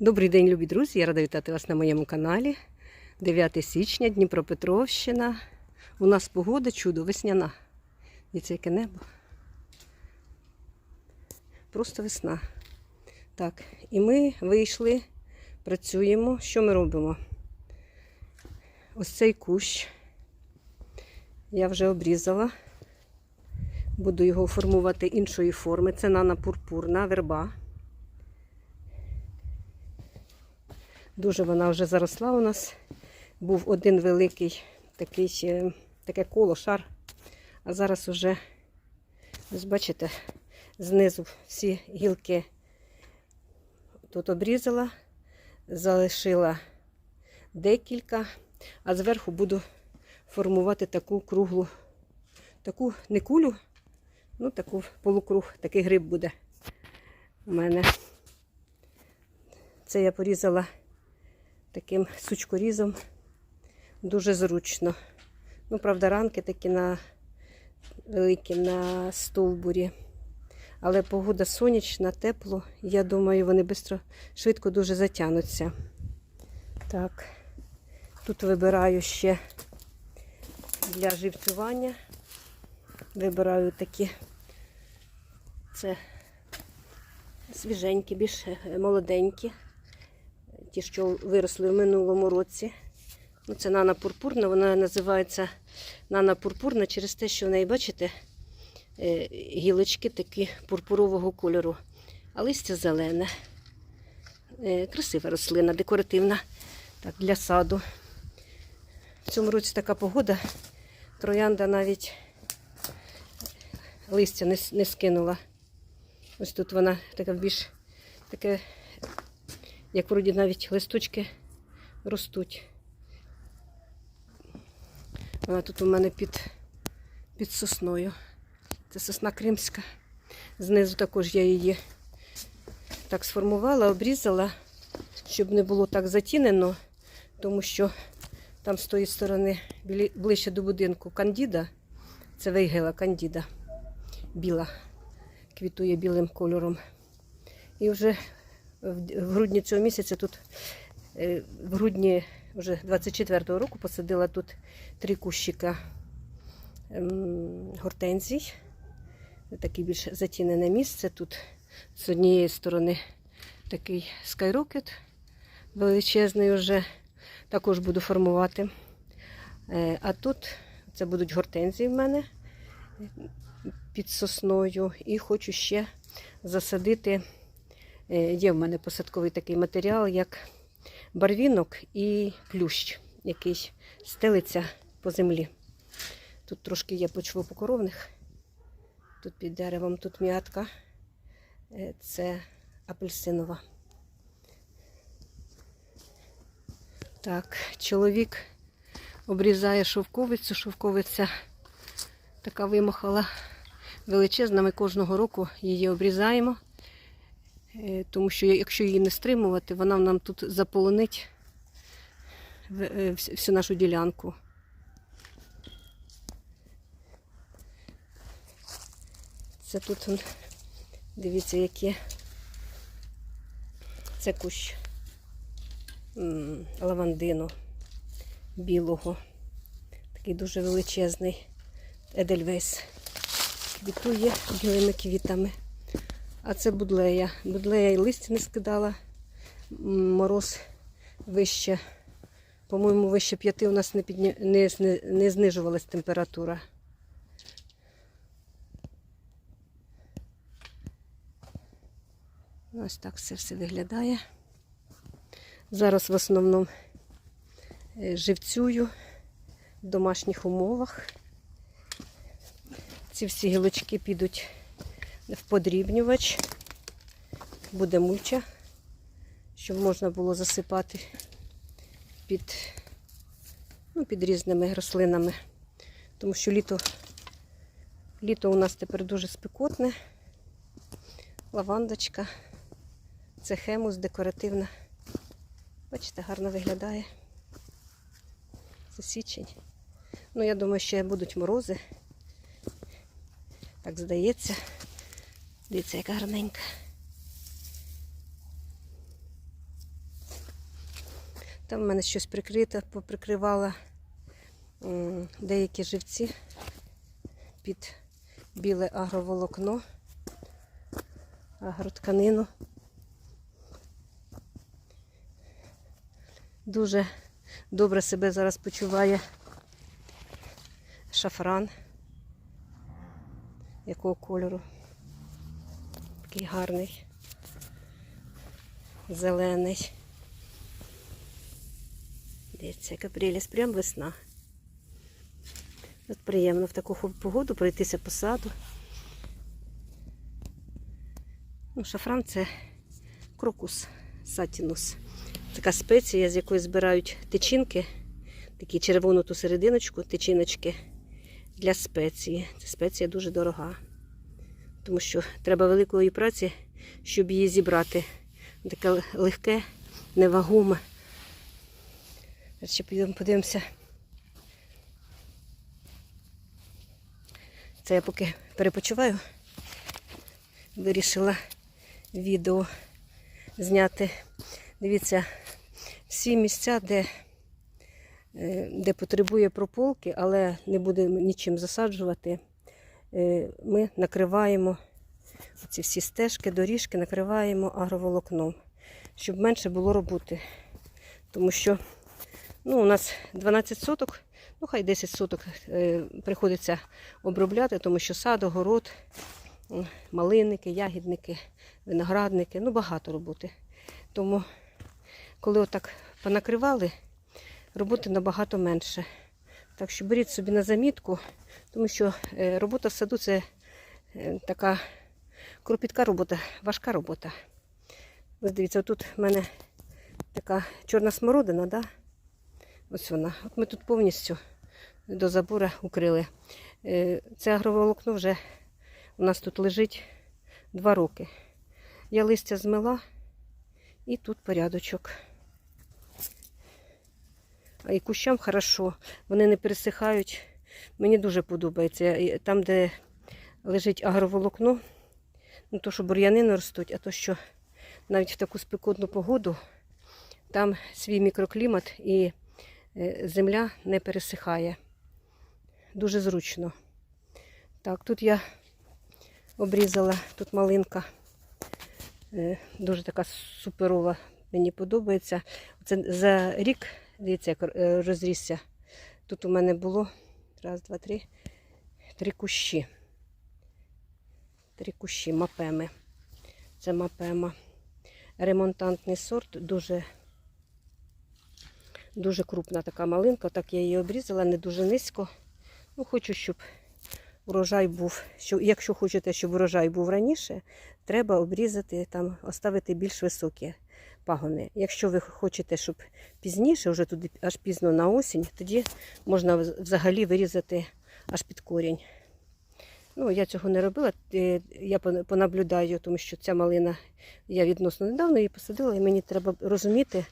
Добрий день, любі друзі! Я рада вітати вас на моєму каналі. 9 січня, Дніпропетровщина. У нас погода чудо, весняна. Дивіться, яке небо. Просто весна. Так, і ми вийшли, працюємо. Що ми робимо? Ось цей кущ я вже обрізала. Буду його формувати іншої форми. Це нана пурпурна верба. Дуже вона вже заросла у нас. Був один великий такий, таке коло, шар. А зараз уже, ось бачите, знизу всі гілки тут обрізала, залишила декілька, а зверху буду формувати таку круглу, таку не кулю, ну таку полукруг, такий гриб буде у мене. Це я порізала таким сучкорізом. Дуже зручно. Ну, правда, ранки такі на великі на стовбурі. Але погода сонячна, тепло. Я думаю, вони бистро, швидко дуже затягнуться. Так, тут вибираю ще для живцювання. Вибираю такі, це свіженькі, більш е, молоденькі ті, що виросли в минулому році. Ну, Це нана пурпурна, вона називається нана пурпурна через те, що в неї, бачите, е, гілочки такі пурпурового кольору, а листя зелене. Е, Красива рослина, декоративна так, для саду. В цьому році така погода. Троянда навіть листя не, не скинула. Ось тут вона така більш таке як вроді навіть листочки ростуть. Вона тут у мене під, під сосною. Це сосна кримська. Знизу також я її так сформувала, обрізала, щоб не було так затінено, тому що там з тої сторони ближче до будинку кандіда. Це вейгела кандіда. Біла. Квітує білим кольором. І вже в грудні цього місяця тут е, в грудні вже 24-го року посадила тут три кущика ем, гортензій. Таке більш затінене місце. Тут з однієї сторони такий скайрокет величезний вже. Також буду формувати. Е, А тут це будуть гортензії в мене під сосною. І хочу ще засадити. Е, Є в мене посадковий такий матеріал, як барвінок і плющ, який стелиться по землі. Тут трошки є почвопокоровних. Тут під деревом, тут м'ятка. Е, Це апельсинова. Так, чоловік обрізає шовковицю. Шовковиця така вимахала величезна. Ми кожного року її обрізаємо. Е, Тому що якщо її не стримувати, вона нам тут заполонить е, вс- всю нашу ділянку. Це тут, дивіться, які це кущ лавандину білого. Такий дуже величезний Едельвейс. Квітує білими квітами. А це будлея. Будлея і листя не скидала. Мороз вище, по-моєму, вище п'яти у нас не, підня... не, зни- не знижувалась температура. Ось так все все виглядає. Зараз в основному е, живцюю в домашніх умовах. Ці всі гілочки підуть в подрібнювач. Буде мульча, щоб можна було засипати під, ну, під різними рослинами. Тому що літо, літо у нас тепер дуже спекотне. Лавандочка. Це хемус декоративна. Бачите, гарно виглядає. Це січень. Ну, я думаю, ще будуть морози. Так здається. Дивіться, яка гарненька. Там в мене щось прикрите, поприкривала деякі живці під біле агроволокно, агротканину. Дуже добре себе зараз почуває шафран. Якого кольору? Такий гарний, зелений. Дивіться, яка прям весна. От приємно в таку погоду пройтися по саду. Ну, шафран це крокус сатінус. Така спеція, з якої збирають тичинки, такі червону ту серединочку, тичиночки для спеції. Ця спеція дуже дорога, тому що треба великої праці, щоб її зібрати. Таке легке, невагоме. Ще підемо подивимося. Це я поки перепочиваю. Вирішила відео зняти. Дивіться, всі місця, де, е, де потребує прополки, але не буде нічим засаджувати, ми накриваємо ці всі стежки, доріжки накриваємо агроволокном, щоб менше було роботи. Тому що ну, у нас 12 соток, ну хай 10 соток е, приходиться обробляти, тому що сад, огород, малинники, ягідники, виноградники, ну багато роботи. Тому, коли отак понакривали, роботи набагато менше. Так що беріть собі на замітку, тому що е, робота в саду це е, така кропітка робота, важка робота. Ось дивіться, тут в мене така чорна смородина, да? ось вона. От ми тут повністю до забора укрили. Е, Це агроволокно вже у нас тут лежить два роки. Я листя змила і тут порядочок. А і кущам хорошо, вони не пересихають. Мені дуже подобається. Там, де лежить агроволокно, не то, що бур'яни не ростуть, а то, що навіть в таку спекотну погоду там свій мікроклімат і е, земля не пересихає. Дуже зручно. Так, тут я обрізала, тут малинка. Е, Дуже така суперова, мені подобається. Це за рік, дивіться, як е, розрісся. Тут у мене було раз, два, три, три кущі. Три кущі мапеми. Це мапема. Ремонтантний сорт, дуже, дуже крупна така малинка. Так я її обрізала, не дуже низько. Ну, хочу, щоб урожай був. Що, якщо хочете, щоб урожай був раніше, треба обрізати, там, оставити більш високі пагони. Якщо ви хочете, щоб пізніше, вже туди аж пізно на осінь, тоді можна взагалі вирізати аж під корінь. Ну, я цього не робила. Е, Я понаблюдаю, тому що ця малина я відносно недавно її посадила, і мені треба розуміти,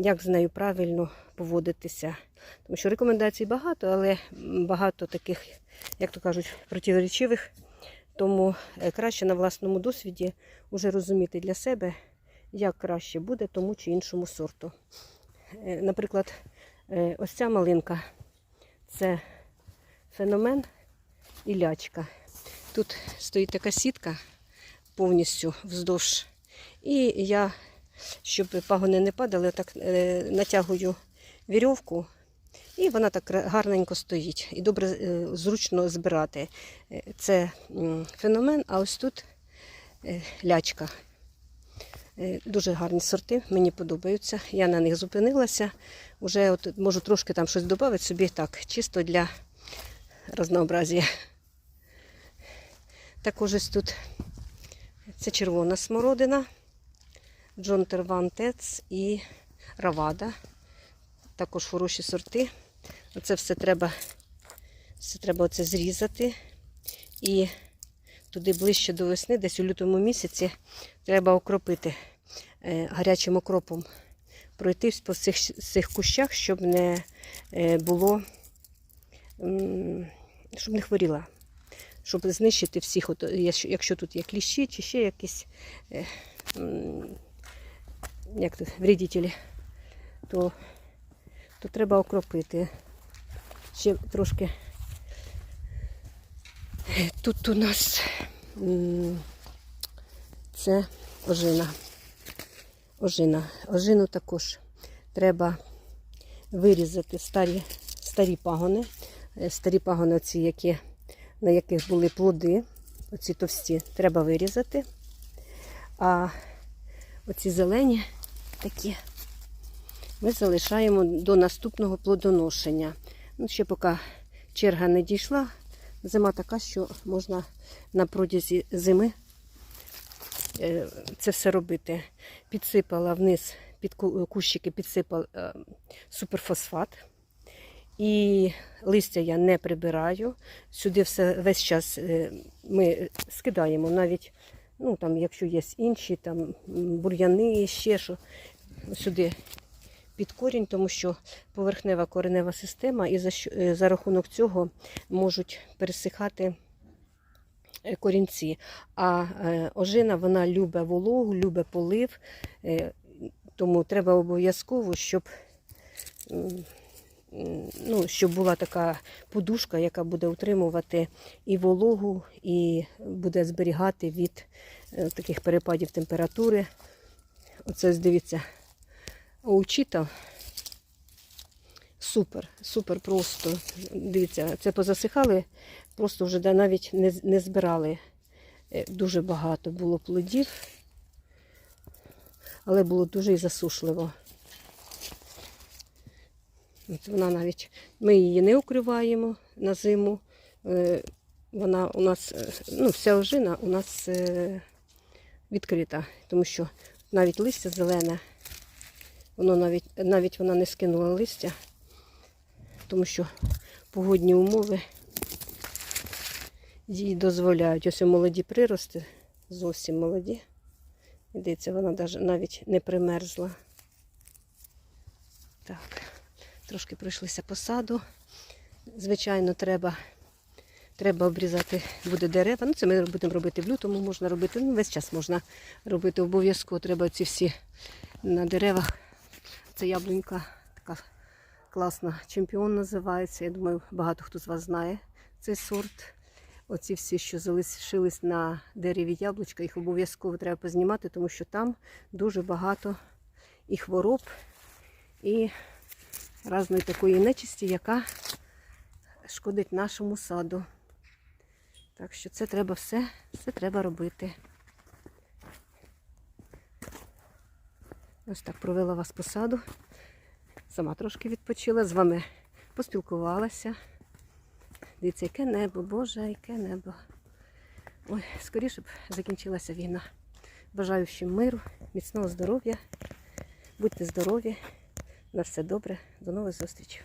як з нею правильно поводитися. Тому що рекомендацій багато, але багато таких, як то кажуть, противоречивих. Тому е, краще на власному досвіді вже розуміти для себе, як краще буде тому чи іншому сорту. Е, Наприклад, е, ось ця малинка це феномен і лячка. Тут стоїть така сітка повністю вздовж. І я, щоб пагони не падали, так е, натягую вірьовку, і вона так гарненько стоїть. І добре зручно збирати. Це феномен, а ось тут лячка. Е, Дуже гарні сорти, мені подобаються. Я на них зупинилася. Уже от можу трошки там щось додати собі так, чисто для разнообразія. Також ось тут це червона смородина, Джон Терван Тец і Равада. Також хороші сорти. Оце все треба, все треба оце зрізати. І туди ближче до весни, десь у лютому місяці, треба окропити е, гарячим окропом. Пройтись по цих, цих кущах, щоб не е, було, щоб не хворіла щоб знищити всіх, якщо тут є кліщі чи ще якісь е, як тут, вредителі. то, то треба окропити. Ще трошки. Тут у нас це ожина. Ожина. Ожину також треба вирізати старі, старі пагони. Е, Старі пагони, ці, які, на яких були плоди, оці товсті, треба вирізати. А оці зелені такі ми залишаємо до наступного плодоношення. Ну, ще поки черга не дійшла, зима така, що можна на протязі зими е, це все робити. Підсипала вниз під ку- кущики, підсипала е, суперфосфат. І листя я не прибираю. Сюди все весь час е, ми скидаємо, навіть ну, там, якщо є інші там, бур'яни, ще що, сюди під корінь, тому що поверхнева коренева система, і за, е, за рахунок цього можуть пересихати е, корінці. А е, ожина вона любить вологу, любить полив, тому треба обов'язково, щоб, ну, щоб була така подушка, яка буде утримувати і вологу, і буде зберігати від таких перепадів температури. Оце дивіться, Оучіта. Супер, супер просто. Дивіться, це позасихали, просто вже навіть не, не збирали. Е, Дуже багато було плодів, але було дуже і засушливо. От вона навіть, ми її не укриваємо на зиму. Е, Вона у нас, е, ну, вся ожина у нас відкрита, тому що навіть листя зелене, воно навіть, навіть вона не скинула листя, тому що погодні умови їй дозволяють. Ось молоді прирости, зовсім молоді. Дивіться, вона навіть не примерзла. Так, трошки пройшлися по саду. Звичайно, треба, треба обрізати буде дерева. Ну, це ми будемо робити в лютому, можна робити. Ну, весь час можна робити обов'язково. Треба ці всі на деревах. Це яблунька така класна. Чемпіон називається. Я думаю, багато хто з вас знає цей сорт. Оці всі, що залишились на дереві яблучка, їх обов'язково треба познімати, тому що там дуже багато і хвороб, і різної такої нечисті, яка шкодить нашому саду. Так що це треба все, все треба робити. Ось так провела вас по саду. Сама трошки відпочила, з вами поспілкувалася. Дивіться, яке небо, Боже, яке небо. Ой, скоріше б закінчилася війна. Бажаю всім миру, міцного здоров'я. Будьте здорові, на все добре. До нових зустрічей.